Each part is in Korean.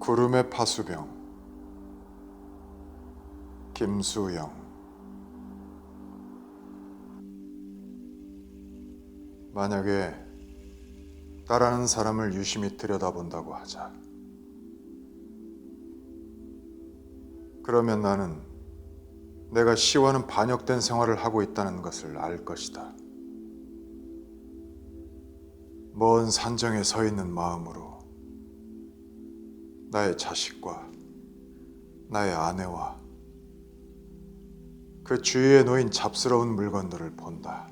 구름의 파수병 김수영 만약에 나라는 사람을 유심히 들여다본다고 하자. 그러면 나는 내가 시와는 반역된 생활을 하고 있다는 것을 알 것이다. 먼 산정에 서 있는 마음으로 나의 자식과 나의 아내와 그 주위에 놓인 잡스러운 물건들을 본다.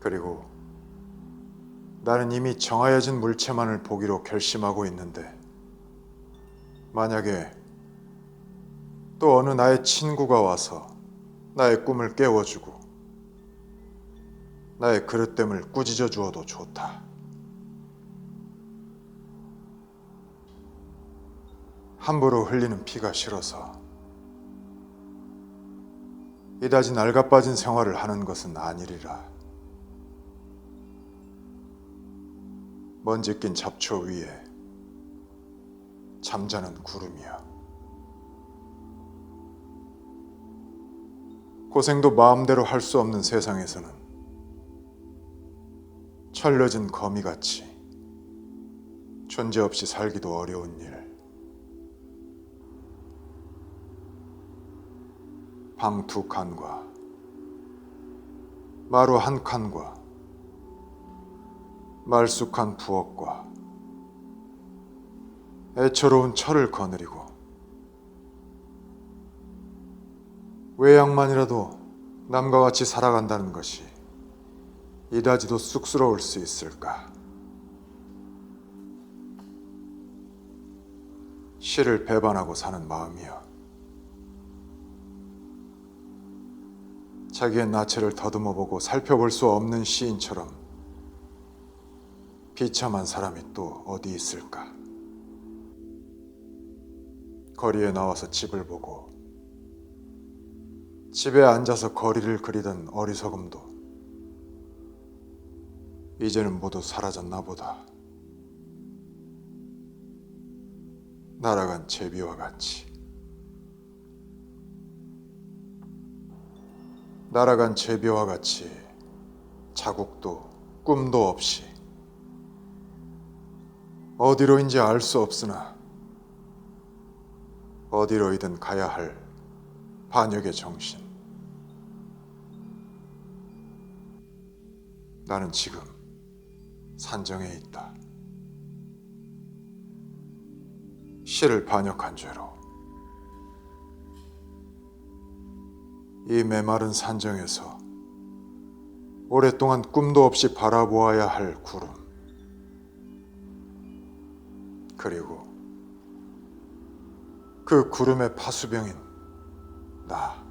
그리고 나는 이미 정하여진 물체만을 보기로 결심하고 있는데 만약에 또 어느 나의 친구가 와서 나의 꿈을 깨워주고 나의 그릇됨을 꾸짖어 주어도 좋다. 함부로 흘리는 피가 싫어서 이다지 낡아빠진 생활을 하는 것은 아니리라. 먼지 낀 잡초 위에 잠자는 구름이야. 고생도 마음대로 할 수 없는 세상에서는 철려진 거미같이 존재 없이 살기도 어려운 일. 방 두 칸과 마루 한 칸과 말쑥한 부엌과 애처로운 철을 거느리고 외양만이라도 남과 같이 살아간다는 것이 이다지도 쑥스러울 수 있을까? 시를 배반하고 사는 마음이여. 자기의 나체를 더듬어 보고 살펴볼 수 없는 시인처럼 비참한 사람이 또 어디 있을까? 거리에 나와서 집을 보고 집에 앉아서 거리를 그리던 어리석음도 이제는 모두 사라졌나 보다. 날아간 제비와 같이. 날아간 제비와 같이 자국도 꿈도 없이 어디로인지 알 수 없으나 어디로이든 가야 할 반역의 정신. 나는 지금 산정에 있다. 시를 반역한 죄로 이 메마른 산정에서 오랫동안 꿈도 없이 바라보아야 할 구름 그리고 그 구름의 파수병인 나